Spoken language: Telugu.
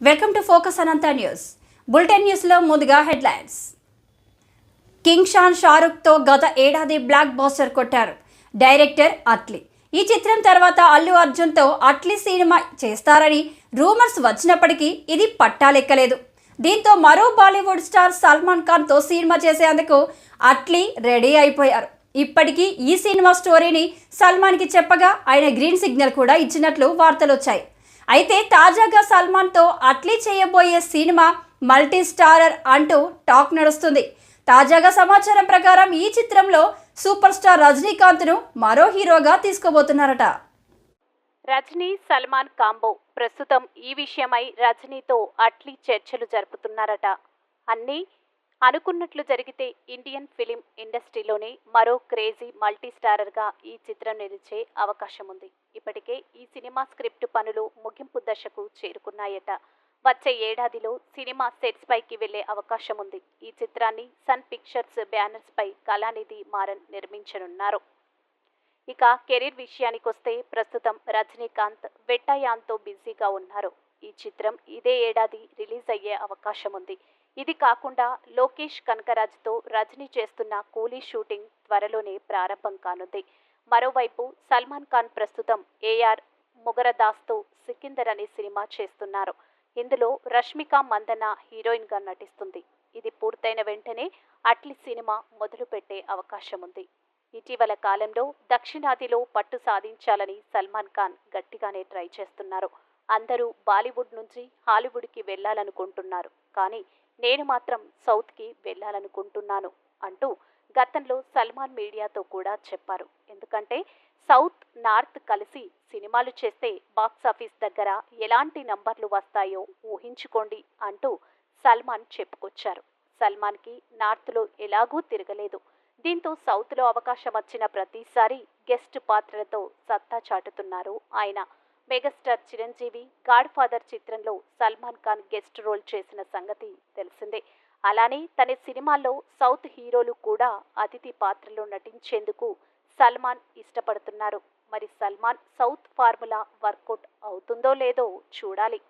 Welcome to focus Anantha news. Bulletin న్యూస్లో ముందుగా హెడ్లైన్స్. కింగ్ షాన్ షారుఖ్తో గత ఏడాది బ్లాక్ బాస్టర్ కొట్టారు. డైరెక్టర్ అట్లీ. ఈ చిత్రం తర్వాత అల్లు అర్జున్తో అట్లీ సినిమా చేస్తారని రూమర్స్ వచ్చినప్పటికీ ఇది పట్టాలెక్కలేదు దీంతో మరో బాలీవుడ్ స్టార్ సల్మాన్ ఖాన్తో సినిమా చేసేందుకు అట్లీ రెడీ అయిపోయారు. ఇప్పటికీ ఈ సినిమా స్టోరీని సల్మాన్కి చెప్పగా ఆయన గ్రీన్ సిగ్నల్ కూడా ఇచ్చినట్లు వార్తలు వచ్చాయి అయితే తాజాగా సల్మాన్తో అట్లీ చేయబోయే సినిమా మల్టీ స్టారర్ అంటూ టాక్ నడుస్తుంది. తాజాగా సమాచారం ప్రకారం ఈ చిత్రంలో సూపర్ స్టార్ రజనీకాంత్ను మరో హీరోగా తీసుకోబోతున్నారట. రజనీ సల్మాన్ కాంబో. ప్రస్తుతం ఈ విషయమై రజనీతో అట్లీ చర్చలు జరుపుతున్నారట. అన్నీ అనుకున్నట్లు జరిగితే ఇండియన్ ఫిలిం ఇండస్ట్రీలోనే మరో క్రేజీ మల్టీ స్టారర్గా ఈ చిత్రం నిలిచే అవకాశం ఉంది ఇప్పటికే సినిమా స్క్రిప్ట్ పనులు ముగింపు దశకు చేరుకున్నాయట. వచ్చే ఏడాదిలో సినిమా సెట్స్ పైకి వెళ్ళే అవకాశం ఉంది ఈ చిత్రాన్ని సన్ పిక్చర్స్ బ్యానర్స్ పై కళానిధి మారన్ నిర్మించనున్నారు. ఇక కెరీర్ విషయానికొస్తే ప్రస్తుతం రజనీకాంత్ వెట్టయాన్తో బిజీగా ఉన్నారు. ఈ చిత్రం ఇదే ఏడాది రిలీజ్ అయ్యే అవకాశం ఉంది ఇది కాకుండా లోకేష్ కనకరాజ్తో రజనీ చేస్తున్న కూలీ షూటింగ్ త్వరలోనే ప్రారంభం కానుంది. మరోవైపు సల్మాన్ ఖాన్ ప్రస్తుతం ఏఆర్ ముగరదాస్తో సికిందర్ అనే సినిమా చేస్తున్నారు. ఇందులో రష్మిక మందన హీరోయిన్గా నటిస్తుంది. ఇది పూర్తయిన వెంటనే అట్లీ సినిమా మొదలుపెట్టే అవకాశం ఉంది ఇటీవల కాలంలో దక్షిణాదిలో పట్టు సాధించాలని సల్మాన్ ఖాన్ గట్టిగానే ట్రై చేస్తున్నారు. అందరూ బాలీవుడ్ నుంచి హాలీవుడ్కి వెళ్ళాలనుకుంటున్నారు. కానీ నేను మాత్రం సౌత్కి వెళ్ళాలనుకుంటున్నాను అంటూ గతంలో సల్మాన్ మీడియాతో కూడా చెప్పారు. ఎందుకంటే సౌత్ నార్త్ కలిసి సినిమాలు చేస్తే బాక్సాఫీస్ దగ్గర ఎలాంటి నంబర్లు వస్తాయో ఊహించుకోండి అంటూ సల్మాన్ చెప్పుకొచ్చారు. సల్మాన్కి నార్త్లో ఎలాగూ తిరగలేదు. దీంతో సౌత్లో అవకాశం వచ్చిన ప్రతిసారి గెస్ట్ పాత్రలతో సత్తా చాటుతున్నారు ఆయన. మెగాస్టార్ చిరంజీవి గాడ్ ఫాదర్ చిత్రంలో సల్మాన్ ఖాన్ గెస్ట్ రోల్ చేసిన సంగతి తెలిసిందే. అలానే తన సినిమాల్లో సౌత్ హీరోలు కూడా అతిథి పాత్రలో నటించేందుకు సల్మాన్ ఇష్టపడుతున్నారు. మరి సల్మాన్ సౌత్ ఫార్ములా వర్కౌట్ అవుతుందో లేదో చూడాలి.